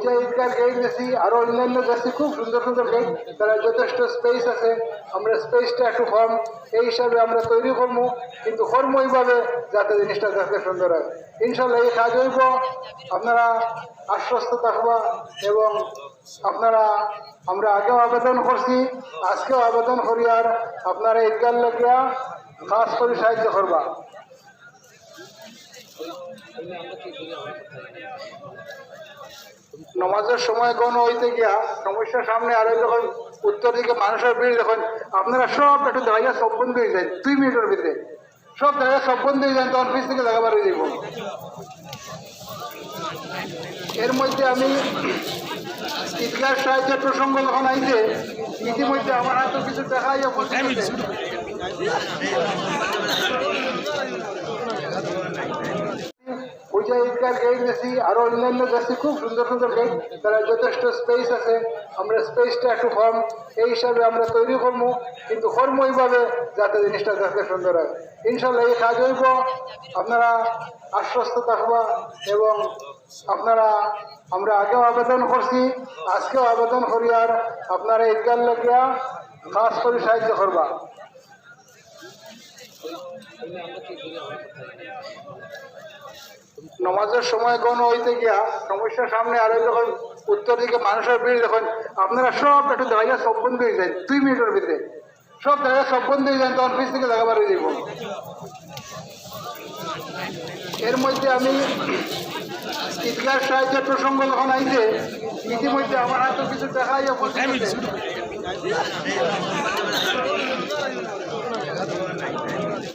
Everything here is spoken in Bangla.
পূজা ঈদগার গেট গেছি আরও অন্যান্য গেছি খুব সুন্দর সুন্দর গেট তারা যথেষ্ট স্পেস আছে। আমরা স্পেসটা একটু কম এই হিসাবে আমরা তৈরি করব, কিন্তু কর্ম এইভাবে যাতে জিনিসটা যাতে সুন্দর হয়। ইনশাল্লাহ এই কাজ হইব। আপনারা আশ্বস্ত থাকবা এবং আপনারা, আমরা আগেও আবেদন করছি, আজকেও আবেদন করি আর আপনারা ঈদগার লাগিয়া খাস করে সাহায্য করবা। নমাজের সময় কোন হইতে গিয়া সমস্যার সামনে আরও যখন উত্তর দিকে মানুষের ভিড় যখন আপনারা সব একটু জায়গা সব বন্ধ হয়ে যায়, দুই মিনিটের ভিতরে। সব জায়গা সব বন্ধ হয়ে যায়, তখন পিস থেকে বার হয়ে যাব এর মধ্যে আমি ঈদগার সাহায্যের প্রসঙ্গ যখন আইছে, ইতিমধ্যে আমার হাতে কিছু দেখা ইয়ে পূজা ঈদগার গেট গেছি আরও অন্যান্য গেছি খুব সুন্দর সুন্দর গেট তারা যথেষ্ট স্পেস আছে। আমরা স্পেসটা একটু কম, এই হিসাবে আমরা তৈরি করব, কিন্তু কর্ম এইভাবে যাতে জিনিসটা যাতে সুন্দর হয়। ইনশাল্লাহ এই কাজ হইব। আপনারা আশ্বস্ত থাকবা এবং আপনারা, আমরা আগেও আবেদন করছি, আজকেও আবেদন করি আর আপনারা ঈদগার লাগিয়া খাস করে সাহায্য করবা। নমাজের সময় কোন হইতে গিয়া সমস্যার সামনে আরও যখন উত্তর দিকে মানুষের ভিড় যখন আপনারা সব একটু জায়গা সব বন্ধ হয়ে যায় দুই মিনিটের ভিতরে সব জায়গা সব বন্ধ হয়ে যায় তখন পিস থেকে জায়গা বার হয়ে যাব এর মধ্যে আমি ঈদগার সাহায্যের প্রসঙ্গ যখন আইছে ইতিমধ্যে আমার হাতে কিছু দেখা পৌঁছে গেছে।